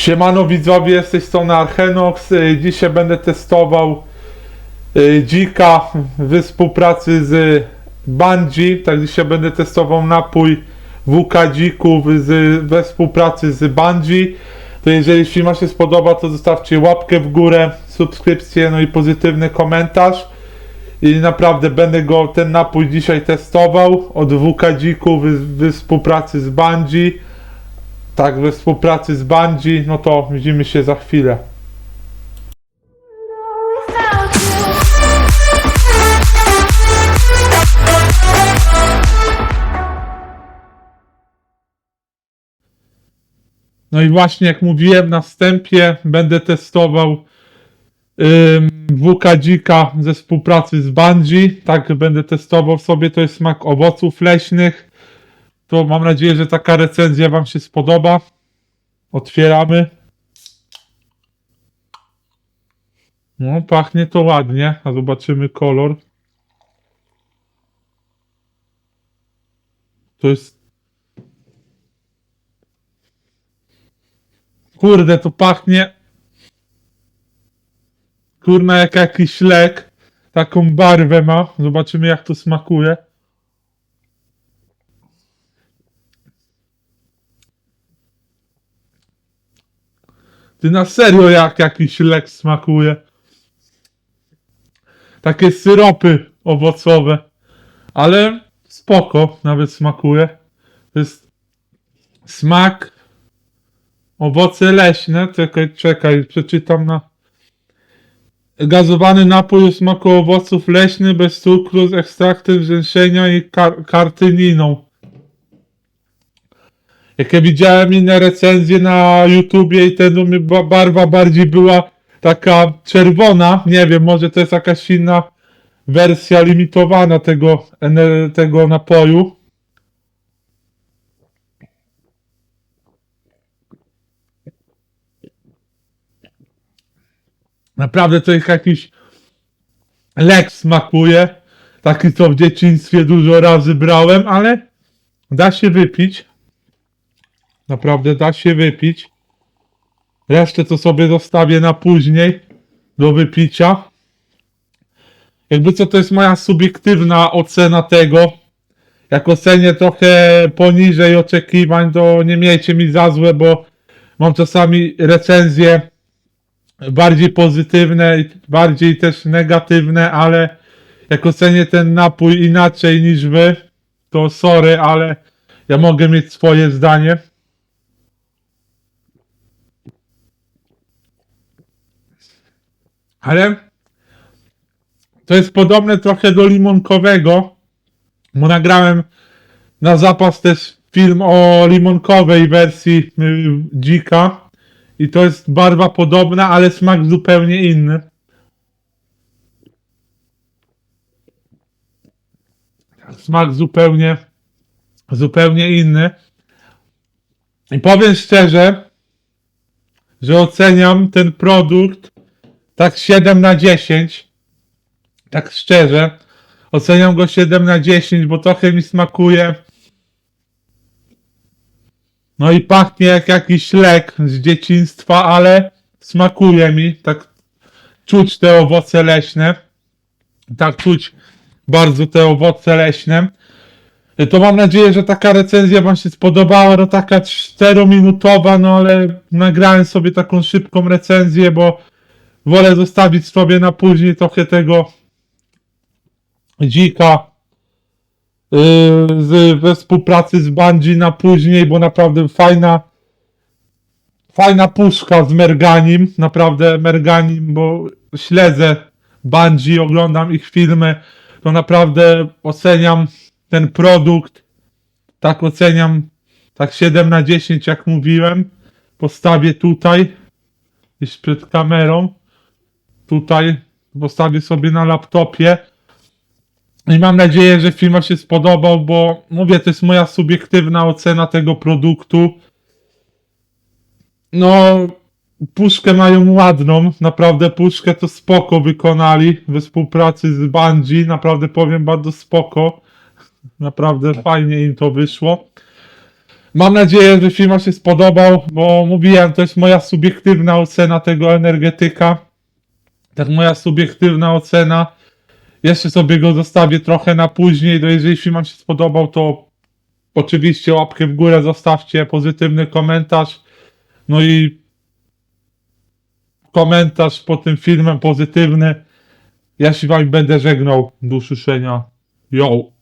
Siemano widzowie, z tej strony Archenox. Y, Dzisiaj będę testował y, dzika we współpracy z Bungie. Tak dzisiaj będę testował napój WK dzików z, we współpracy z Bungie. To jeżeli film się spodoba, to zostawcie łapkę w górę, subskrypcję, no i pozytywny komentarz. I naprawdę będę go, ten napój dzisiaj testował od WK dzików we, we współpracy z Bungie tak we współpracy z Bungie, no to widzimy się za chwilę. No i właśnie jak mówiłem na wstępie, będę testował ym, WK dzika ze współpracy z Bungie. Tak będę testował sobie, to jest smak owoców leśnych. To mam nadzieję, że taka recenzja Wam się spodoba. Otwieramy. No, pachnie to ładnie, a zobaczymy kolor. To jest Kurde, to pachnie. Kurna, jak jakiś lek. Taką barwę ma. Zobaczymy, jak to smakuje. Ty na serio, jak jakiś lek smakuje. Takie syropy owocowe. Ale spoko, nawet smakuje. To jest smak Owoce leśne, czekaj, czekaj, przeczytam na. Gazowany napój o smaku owoców leśnych bez cukru z ekstraktem rzęszenia i kar kartyniną. Jak ja widziałem inne recenzje na YouTubie i ten barwa bardziej była taka czerwona. Nie wiem, może to jest jakaś inna wersja limitowana tego, tego napoju. Naprawdę to jest jakiś lek smakuje. Taki co w dzieciństwie dużo razy brałem, ale da się wypić. Naprawdę da się wypić. Resztę to sobie zostawię na później do wypicia. Jakby co to jest moja subiektywna ocena tego. Jak ocenię trochę poniżej oczekiwań, to nie miejcie mi za złe, bo mam czasami recenzje bardziej pozytywne bardziej też negatywne, ale jak ocenię ten napój inaczej niż wy, to sorry, ale ja mogę mieć swoje zdanie. Ale to jest podobne trochę do limonkowego, bo nagrałem na zapas też film o limonkowej wersji y, dzika. I to jest barwa podobna, ale smak zupełnie inny. Smak zupełnie, zupełnie inny. I powiem szczerze, że oceniam ten produkt tak 7 na 10. Tak szczerze. Oceniam go 7 na 10, bo trochę mi smakuje no i pachnie jak jakiś lek z dzieciństwa, ale smakuje mi. Tak czuć te owoce leśne. Tak czuć bardzo te owoce leśne. To mam nadzieję, że taka recenzja Wam się spodobała. No taka 4-minutowa, no ale nagrałem sobie taką szybką recenzję, bo wolę zostawić sobie na później trochę tego dzika yy, z, we współpracy z Bungie na później, bo naprawdę fajna fajna puszka z Merganim, naprawdę Merganim, bo śledzę Bungie, oglądam ich filmy, to naprawdę oceniam ten produkt, tak oceniam, tak 7 na 10 jak mówiłem, postawię tutaj, gdzieś przed kamerą, tutaj postawię sobie na laptopie, i mam nadzieję, że film Wam się spodobał, bo mówię, to jest moja subiektywna ocena tego produktu. No, puszkę mają ładną, naprawdę puszkę to spoko wykonali we współpracy z Bungie, naprawdę powiem bardzo spoko. Naprawdę fajnie im to wyszło. Mam nadzieję, że film się spodobał, bo mówiłem, to jest moja subiektywna ocena tego energetyka. Tak moja subiektywna ocena. Jeszcze sobie go zostawię trochę na później, to jeżeli film Wam się spodobał, to oczywiście łapkę w górę zostawcie, pozytywny komentarz. No i komentarz pod tym filmem pozytywny. Ja się Wam będę żegnał. Do usłyszenia. Yo!